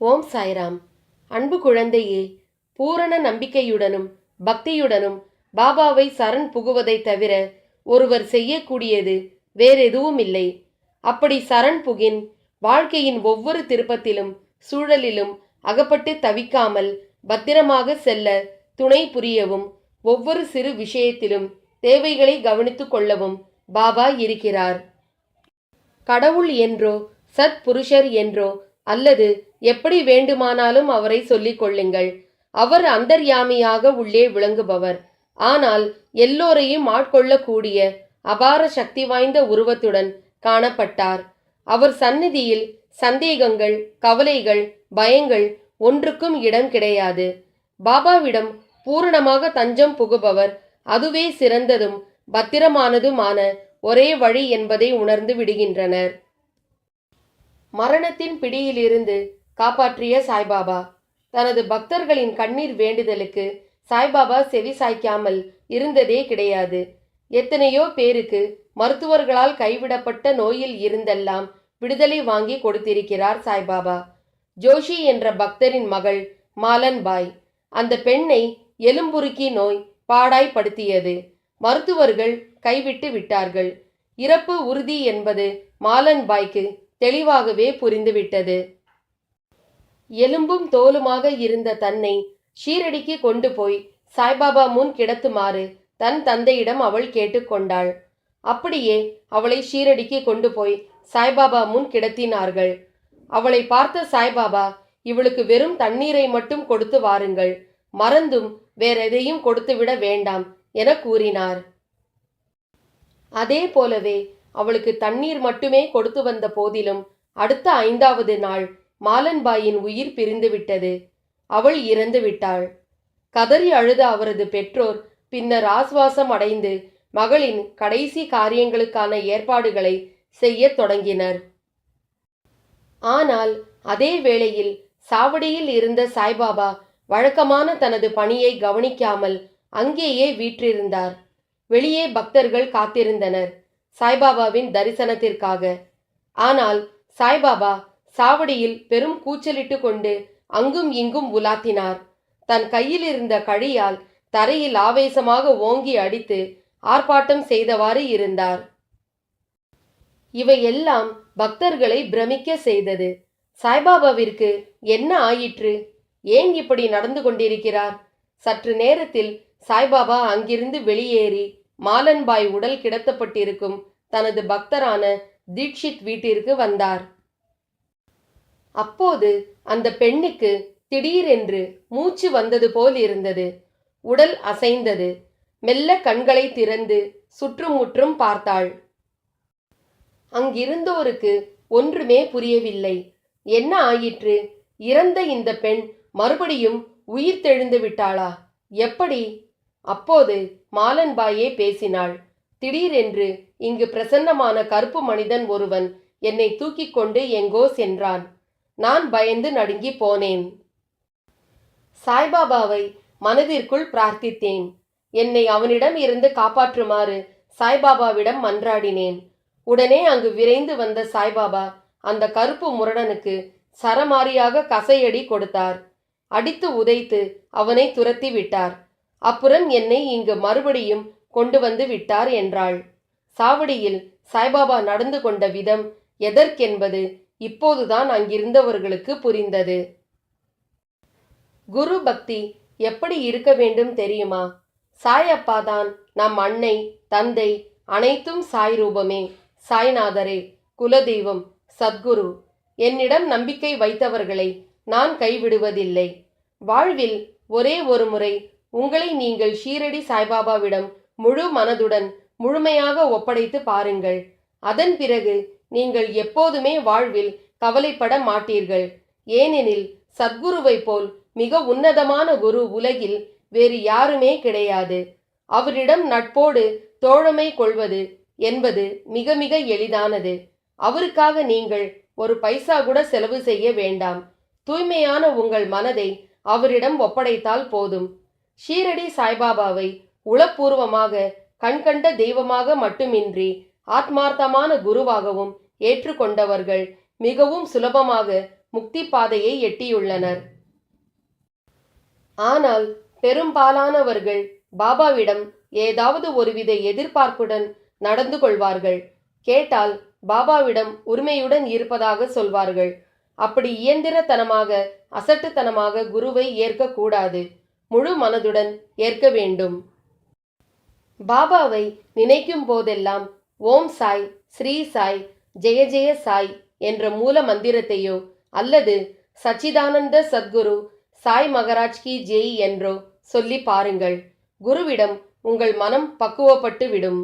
ஓம் சாய்ராம். அன்பு குழந்தையே பூரண நம்பிக்கையுடனும் பக்தியுடனும் பாபாவை சரண் புகுவதைத் தவிர ஒருவர் செய்யக்கூடியது வேறெதுவும் இல்லை அப்படி சரண் புகின் வாழ்க்கையின் ஒவ்வொரு திருப்பத்திலும் சூழலிலும் அகப்பட்டு தவிக்காமல் பத்திரமாக செல்ல துணை புரியவும் ஒவ்வொரு சிறு விஷயத்திலும் தேவைகளை கவனித்துக் கொள்ளவும் பாபா இருக்கிறார். கடவுள் என்றோ சத் புருஷர் என்றோ அல்லது எப்படி வேண்டுமானாலும் அவரை சொல்லிக் கொள்ளுங்கள். அவர் அந்தர்யாமியாக உள்ளே விளங்குபவர். ஆனால் எல்லோரையும் ஆட்கொள்ளக்கூடிய அபார சக்தி வாய்ந்த உருவத்துடன் காணப்பட்டார். அவர் சந்நிதியில் சந்தேகங்கள் கவலைகள் பயங்கள் ஒன்றுக்கும் இடம் கிடையாது. பாபாவிடம் பூரணமாக தஞ்சம் புகுபவர். அதுவே சிறந்ததும் பத்திரமானதுமான ஒரே வழி என்பதை உணர்ந்து விடுகின்றனர். மரணத்தின் பிடியிலிருந்து காப்பாற்றிய சாய்பாபா தனது பக்தர்களின் கண்ணீர் வேண்டுதலுக்கு சாய்பாபா செவி சாய்க்காமல் இருந்ததே கிடையாது. எத்தனையோ பேருக்கு மருத்துவர்களால் கைவிடப்பட்ட நோயில் இருந்தெல்லாம் விடுதலை வாங்கி கொடுத்திருக்கிறார் சாய்பாபா. ஜோஷி என்ற பக்தரின் மகள் மாலன் பாய். அந்த பெண்ணை எலும்புருக்கி நோய் பாடாய்படுத்தியது மருத்துவர்கள் கைவிட்டு விட்டார்கள். இறப்பு உறுதி என்பது மாலன் பாய்க்கு தெளிவாகவே புரிந்துவிட்டது. எலும்பும் தோலுமாக இருந்த தன்னை ஷீரடிக்கு கொண்டு போய் சாய்பாபா முன் கிடத்துமாறு தன் தந்தையிடம் அவள் கேட்டுக்கொண்டாள். அப்படியே அவளை ஷீரடிக்கு கொண்டு போய் சாய்பாபா முன் கிடத்தினார்கள். அவளை பார்த்த சாய்பாபா இவளுக்கு வெறும் தண்ணீரை மட்டும் கொடுத்து வாருங்கள். மறந்தும் வேறெதையும் கொடுத்துவிட வேண்டாம் என கூறினார். அதே போலவே அவளுக்கு தண்ணீர் மட்டுமே கொடுத்து வந்த போதிலும் அடுத்த ஐந்தாவது நாள் மாலன்பாயின் உயிர் பிரிந்துவிட்டது அவள் இறந்து விட்டாள். கதறி அழுத அவரது பெற்றோர் பின்னர் ஆஸ்வாசம் அடைந்து மகளின் கடைசி காரியங்களுக்கான ஏற்பாடுகளை செய்யத் தொடங்கினர். ஆனால் அதே வேளையில் சாவடியில் இருந்த சாய்பாபா வழக்கமான தனது பணியை கவனிக்காமல் அங்கேயே வீற்றிருந்தார். வெளியே பக்தர்கள் காத்திருந்தனர். சாய்பாபாவின் தரிசனத்திற்காக. ஆனால் சாய்பாபா சாவடியில் பெரும் கூச்சலிட்டு கொண்டு அங்கும் இங்கும் உலாத்தினார். தன் கையில் இருந்த கழியால் தரையில் ஆவேசமாக ஓங்கி அடித்து ஆர்ப்பாட்டம் செய்தவாறு இருந்தார். இவையெல்லாம் பக்தர்களை பிரமிக்க செய்தது. சாய்பாபாவிற்கு என்ன ஆயிற்று? ஏன் இப்படி நடந்து கொண்டிருக்கிறார்? சற்று நேரத்தில் சாய்பாபா அங்கிருந்து வெளியேறி மாலன்பாய் உடல் கிடத்தப்பட்டிருக்கும் தனது பக்தரான தீட்சித் வீட்டிற்கு வந்தார். அப்போது அந்த பெண்ணுக்கு திடீரென்று மூச்சு வந்தது போல் இருந்தது. உடல் அசைந்தது. மெல்ல கண்களை திறந்து சுற்றுமுற்றும் பார்த்தாள். அங்கிருந்தோருக்கு ஒன்றுமே புரியவில்லை. என்ன ஆயிற்று? இறந்த இந்த பெண் மறுபடியும் உயிர் தெழுந்து விட்டாளா? எப்படி? அப்போது மாலன்பாயே பேசினாள். திடீரென்று இங்கு பிரசன்னமான கருப்பு மனிதன் ஒருவன் என்னை தூக்கிக் கொண்டு எங்கோ சென்றான். நான் பயந்து நடுங்கி போனேன். சாய்பாபாவை மனதிற்குள் பிரார்த்தித்தேன். என்னை அவனிடம் இருந்து காப்பாற்றுமாறு சாய்பாபாவிடம் மன்றாடினேன். உடனே அங்கு விரைந்து வந்த சாய்பாபா அந்த கருப்பு முரடனுக்கு சரமாரியாக கசையடி கொடுத்தார். அடித்து உதைத்து அவனை துரத்தி விட்டார். அப்புறம் என்னை இங்கு மறுபடியும் கொண்டு வந்து விட்டார் என்றாள். சாவடியில் சாய்பாபா நடந்து கொண்ட விதம் எதற்கென்பது இப்போதுதான் அங்கிருந்தவர்களுக்கு புரிந்தது. குரு பக்தி எப்படி இருக்க வேண்டும் தெரியுமா? சாயப்பா தான் நம் அன்னை தந்தை அனைத்தும் சாய் ரூபமே. சாய்நாதரே குலதெய்வம் சத்குரு. என்னிடம் நம்பிக்கை வைத்தவர்களை நான் கைவிடுவதில்லை. வாழ்வில் ஒரே ஒரு முறை உங்களை நீங்கள் ஷீரடி சாய்பாபாவிடம் முழு மனதுடன் முழுமையாக ஒப்படைத்து பாருங்கள். அதன் பிறகு நீங்கள் எப்போதுமே வாழ்வில் கவலைப்பட மாட்டீர்கள். ஏனெனில் சத்குருவை போல் மிக உன்னதமான குரு உலகில் வேறு யாருமே கிடையாது. அவரிடம் நட்போடு தோழமை கொள்வது என்பது மிக மிக எளிதானது. அவருக்காக நீங்கள் ஒரு பைசா கூட செலவு செய்ய வேண்டாம். தூய்மையான உங்கள் மனதை அவரிடம் ஒப்படைத்தால் போதும். ஷீரடி சாய்பாபாவை உளப்பூர்வமாக கண்கண்ட தெய்வமாக மட்டுமின்றி ஆத்மார்த்தமான குருவாகவும் ஏற்றுக்கொண்டவர்கள் மிகவும் சுலபமாக முக்தி பாதையை எட்டியுள்ளனர். ஆனால் பெரும்பாலானவர்கள் பாபாவிடம் ஏதாவது ஒருவித எதிர்பார்ப்புடன் நடந்து கொள்வார்கள். கேட்டால் பாபாவிடம் உரிமையுடன் இருப்பதாக சொல்வார்கள். அப்படி இயந்திரத்தனமாக அசட்டுத்தனமாக குருவை ஏற்கக்கூடாது. முழு மனதுடன் ஏற்க வேண்டும். பாபாவை நினைக்கும் போதெல்லாம் ஓம் சாய் ஸ்ரீ சாய் ஜெய ஜெய சாய் என்ற மூல மந்திரத்தையோ அல்லது சச்சிதானந்த சத்குரு சாய் மகராஜ் கி ஜெய் என்றோ சொல்லி பாருங்கள். குருவிடம் உங்கள் மனம் பக்குவப்பட்டு விடும்.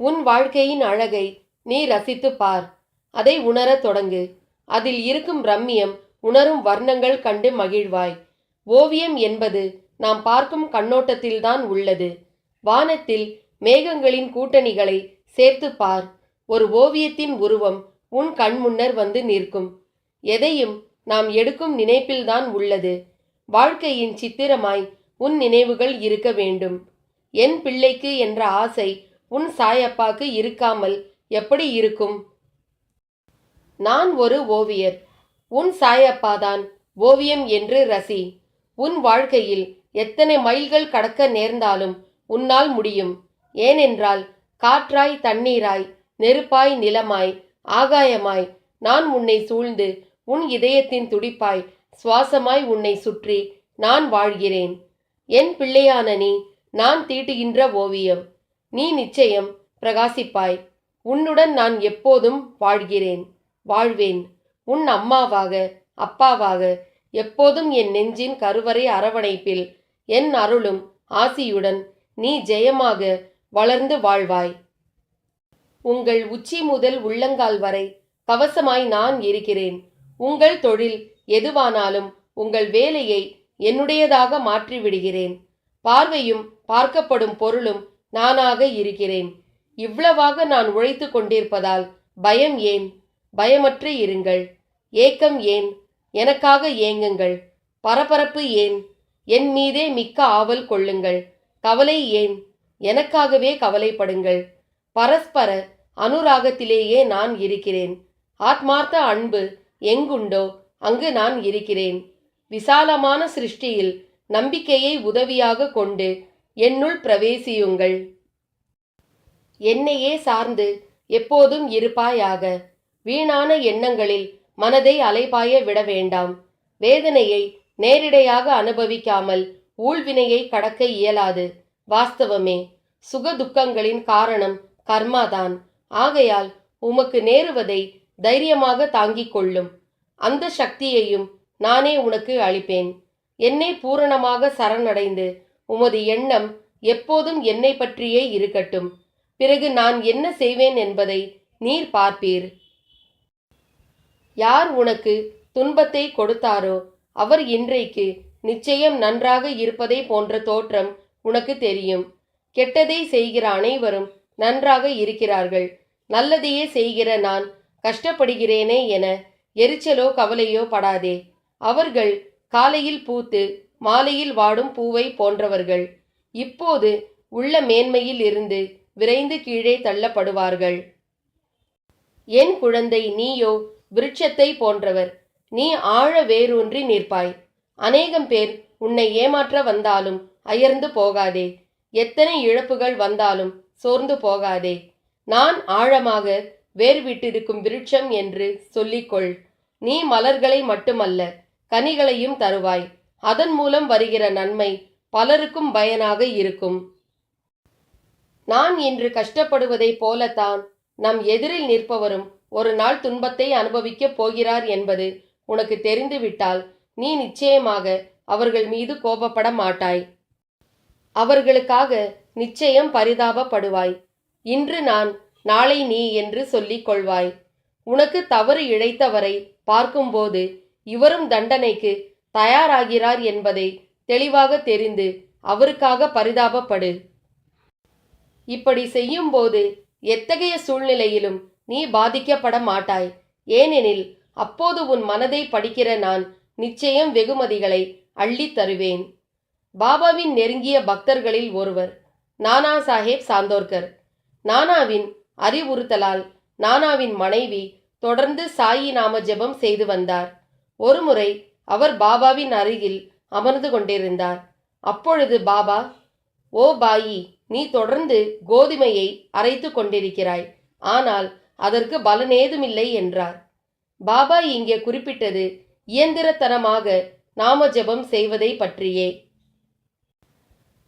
உன் வாழ்க்கையின் அழகை நீ ரசித்து பார். அதை உணரத் தொடங்கு. அதில் இருக்கும் ரம்மியம் உணரும் வர்ணங்கள் கண்டு மகிழ்வாய். ஓவியம் என்பது நாம் பார்க்கும் கண்ணோட்டத்தில்தான் உள்ளது. வானத்தில் மேகங்களின் கூட்டணிகளை சேர்த்து பார். ஒரு ஓவியத்தின் உருவம் உன் கண் முன்னர் வந்து நிற்கும். எதையும் நாம் எடுக்கும் நினைப்பில்தான் உள்ளது. வாழ்க்கையின் சித்திரமாய் உன் நினைவுகள் இருக்க வேண்டும். என் பிள்ளைக்கு என்ற ஆசை உன் சாயப்பாக்கு இருக்காமல் எப்படி இருக்கும்? நான் ஒரு ஓவியர். உன் சாயப்பாதான் ஓவியம் என்று ரசி. உன் வாழ்க்கையில் எத்தனை மைல்கள் கடக்க நேர்ந்தாலும் உன்னால் முடியும். ஏனென்றால் காற்றாய் தண்ணீராய் நெருப்பாய் நிலமாய் ஆகாயமாய் நான் உன்னை சூழ்ந்து உன் இதயத்தின் துடிப்பாய் சுவாசமாய் உன்னை சுற்றி நான் வாழ்கிறேன். என் பிள்ளையான நீ நான் தீட்டுகின்ற ஓவியம். நீ நிச்சயம் பிரகாசிப்பாய். உன்னுடன் நான் எப்போதும் வாழ்கிறேன். வாழ்வேன். உன் அம்மாவாக அப்பாவாக எப்போதும் என் நெஞ்சின் கருவறை அரவணைப்பில் என் அருளும் ஆசியுடன் நீ ஜெயமாக வளர்ந்து வாழ்வாய். உங்கள் உச்சி முதல் உள்ளங்கால் வரை கவசமாய் நான் இருக்கிறேன். உங்கள் தொழில் எதுவானாலும் உங்கள் வேலையை என்னுடையதாக மாற்றிவிடுகிறேன். பார்வையும் பார்க்கப்படும் பொருளும் நானாக இருக்கிறேன். இவ்வளவாக நான் உழைத்து கொண்டிருப்பதால் பயம் ஏன்? பயமற்று இருங்கள். ஏக்கம் ஏன்? எனக்காக ஏங்குங்கள். பரபரப்பு ஏன்? என் மீதே மிக்க ஆவல் கொள்ளுங்கள். கவலை ஏன்? எனக்காகவே கவலைப்படுங்கள். பரஸ்பர அனுராகத்திலேயே நான் இருக்கிறேன். ஆத்மார்த்த அன்பு எங்குண்டோ அங்கு நான் இருக்கிறேன். விசாலமான சிருஷ்டியில் நம்பிக்கையை உதவியாக கொண்டு என்னுள் பிரவேசியுங்கள். என்னையே சார்ந்து எப்போதும் இருப்பாயாக. வீணான எண்ணங்களில் மனதை அலைபாய விட வேண்டாம். வேதனையை நேரிடையாக அனுபவிக்காமல் ஊழ்வினையை கடக்க இயலாது. வாஸ்தவமே சுக துக்கங்களின் காரணம் கர்மாதான். ஆகையால் உமக்கு நேருவதை தைரியமாக தாங்கிக் கொள்ளும். அந்த சக்தியையும் நானே உனக்கு அளிப்பேன். என்னை பூரணமாக சரணடைந்து உமது எண்ணம் எப்போதும் என்னை பற்றியே இருக்கட்டும். பிறகு நான் என்ன செய்வேன் என்பதை நீர் பார்ப்பீர். யார் உனக்கு துன்பத்தை கொடுத்தாரோ அவர் இன்றைக்கு நிச்சயம் நன்றாக இருப்பதை போன்ற தோற்றம் உனக்கு தெரியும். கெட்டதை செய்கிற அனைவரும் நன்றாக இருக்கிறார்கள். நல்லதையே செய்கிற நான் கஷ்டப்படுகிறேனே என எரிச்சலோ கவலையோ படாதே. அவர்கள் காலையில் பூத்து மாலையில் வாடும் பூவை போன்றவர்கள். இப்போது உள்ள மேன்மையில் இருந்து விரைந்து கீழே தள்ளப்படுவார்கள். என் குழந்தை நீயோ விருட்சத்தை போன்றவர். நீ ஆழ வேரூன்றி நிற்பாய். அநேகம் பேர் உன்னை ஏமாற்ற வந்தாலும் அயர்ந்து போகாதே. எத்தனை இழப்புகள் வந்தாலும் சோர்ந்து போகாதே. நான் ஆழமாக வேர் விட்டிருக்கும் விருட்சம் என்று சொல்லிக்கொள். நீ மலர்களை மட்டுமல்ல கனிகளையும் தருவாய். அதன் மூலம் வருகிற நன்மை பலருக்கும் பயனாக இருக்கும். நான் இன்று கஷ்டப்படுவதைப் போலத்தான் நம் எதிரில் நிற்பவரும் ஒரு நாள் துன்பத்தை அனுபவிக்கப் போகிறார் என்பது உனக்கு தெரிந்துவிட்டால் நீ நிச்சயமாக அவர்கள் மீது கோபப்பட மாட்டாய். அவர்களுக்காக நிச்சயம் பரிதாபப்படுவாய். இன்று நான் நாளை நீ என்று சொல்லிக் கொள்வாய். உனக்கு தவறு இழைத்தவரை பார்க்கும்போது இவரும் தண்டனைக்கு தயாராகிறார் என்பதை தெளிவாக தெரிந்து அவருக்காக பரிதாபப்படு. இப்படி செய்யும்போது எத்தகைய சூழ்நிலையிலும் நீ பாதிக்கப்பட மாட்டாய் ஏனெனில் அப்போது உன் மனதை படிக்கிற நான் நிச்சயம் வெகுமதிகளை அள்ளித் தருவேன். பாபாவின் நெருங்கிய பக்தர்களில் ஒருவர் நானா சாஹேப் சாந்தோர்கர். நானாவின் அறிவுறுத்தலால் நானாவின் மனைவி தொடர்ந்து சாயி நாம ஜெபம் செய்து வந்தார். ஒருமுறை அவர் பாபாவின் அருகில் அமர்ந்து கொண்டிருந்தார். அப்பொழுது பாபா ஓ பாயி நீ தொடர்ந்து கோதுமையை அரைத்து கொண்டிருக்கிறாய். ஆனால் அதற்கு பலனேதுமில்லை என்றார். பாபா இங்கே குறிப்பிட்டது இயந்திரத்தனமாக நாம ஜெபம் செய்வதை பற்றியே.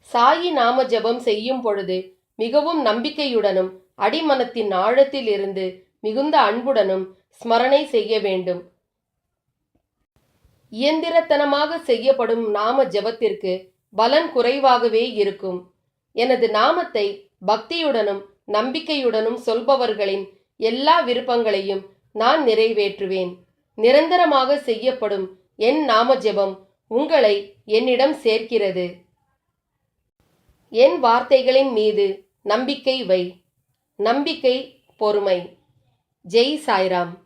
சாயி நாம ஜெபம் செய்யும் பொழுது மிகவும் நம்பிக்கையுடனும் அடிமனத்தின் ஆழத்தில் இருந்து மிகுந்த அன்புடனும் ஸ்மரணை செய்ய வேண்டும். இயந்திரத்தனமாக செய்யப்படும் நாம ஜெபத்திற்கு பலன் குறைவாகவே இருக்கும். எனது நாமத்தை பக்தியுடனும் நம்பிக்கையுடனும் சொல்பவர்களின் எல்லா விருப்பங்களையும் நான் நிறைவேற்றுவேன். நிரந்தரமாக செய்யப்படும் என் நாம ஜெபம் உங்களை என்னிடம் சேர்க்கிறது. என் வார்த்தைகளின் மீது நம்பிக்கை வை. நம்பிக்கை பொறுமை. ஜெய் சாய்ராம்.